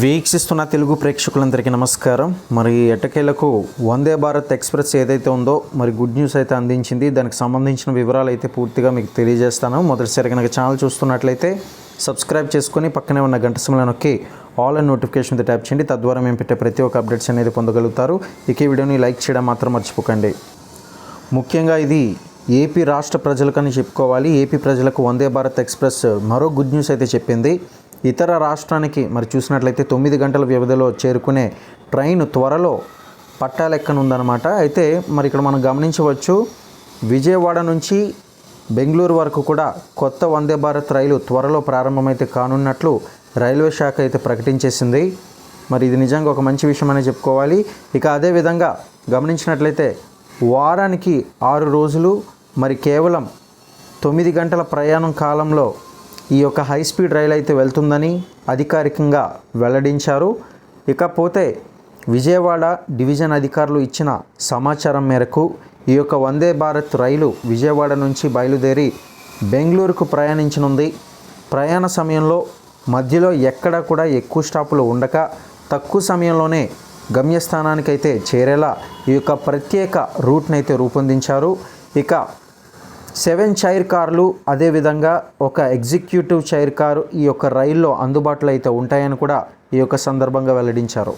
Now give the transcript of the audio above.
వీక్షిస్తున్న తెలుగు ప్రేక్షకులందరికీ నమస్కారం. మరి ఎట్టకేలకు వందే భారత్ ఎక్స్ప్రెస్ ఏదైతే ఉందో మరి గుడ్ న్యూస్ అయితే అందించింది. దానికి సంబంధించిన వివరాలు అయితే పూర్తిగా మీకు తెలియజేస్తాను. మొదటిసారి కనుక ఛానల్ చూస్తున్నట్లయితే సబ్స్క్రైబ్ చేసుకొని పక్కనే ఉన్న గంట సమయంలో నొక్కి ఆల్ అండ్ నోటిఫికేషన్ ట్యాప్ చేయండి. తద్వారా మేము పెట్టే ప్రతి ఒక్క అప్డేట్స్ అనేది పొందగలుగుతారు. ఇక ఈ వీడియోని లైక్ చేయడం మాత్రం మర్చిపోకండి. ముఖ్యంగా ఇది ఏపీ రాష్ట్ర ప్రజలకని చెప్పుకోవాలి. ఏపీ ప్రజలకు వందే భారత్ ఎక్స్ప్రెస్ మరో గుడ్ న్యూస్ అయితే చెప్పింది. ఇతర రాష్ట్రానికి మరి చూసినట్లయితే తొమ్మిది గంటల వ్యవధిలో చేరుకునే ట్రైన్ త్వరలో పట్టాలెక్కనుందనమాట అయితే మరి ఇక్కడ మనం గమనించవచ్చు విజయవాడ నుంచి బెంగళూరు వరకు కూడా కొత్త వందే భారత్ రైలు త్వరలో ప్రారంభమైతే కానున్నట్లు రైల్వే శాఖ అయితే ప్రకటించేసింది. మరి ఇది నిజంగా ఒక మంచి విషయం అనే చెప్పుకోవాలి. ఇక అదేవిధంగా గమనించినట్లయితే వారానికి ఆరు రోజులు మరి కేవలం తొమ్మిది గంటల ప్రయాణం కాలంలో ఈ యొక్క హై స్పీడ్ రైలు అయితే వెళ్తుందని అధికారికంగా వెల్లడించారు. ఇకపోతే విజయవాడ డివిజన్ అధికారులు ఇచ్చిన సమాచారం మేరకు ఈ యొక్క వందే భారత్ రైలు విజయవాడ నుంచి బయలుదేరి బెంగళూరుకు ప్రయాణించనుంది. ప్రయాణ సమయంలో మధ్యలో ఎక్కడా కూడా ఎక్కువ స్టాపులు ఉండక తక్కువ సమయంలోనే గమ్యస్థానానికైతే చేరేలా ఈ యొక్క ప్రత్యేక రూట్నైతే రూపొందించారు. ఇక సెవెన్ చైర్ కార్లు అదేవిధంగా ఒక ఎగ్జిక్యూటివ్ చైర్ కారు ఈ యొక్క రైల్లో అందుబాటులో అయితే ఉంటాయని కూడా ఈ యొక్క సందర్భంగా వెల్లడించారు.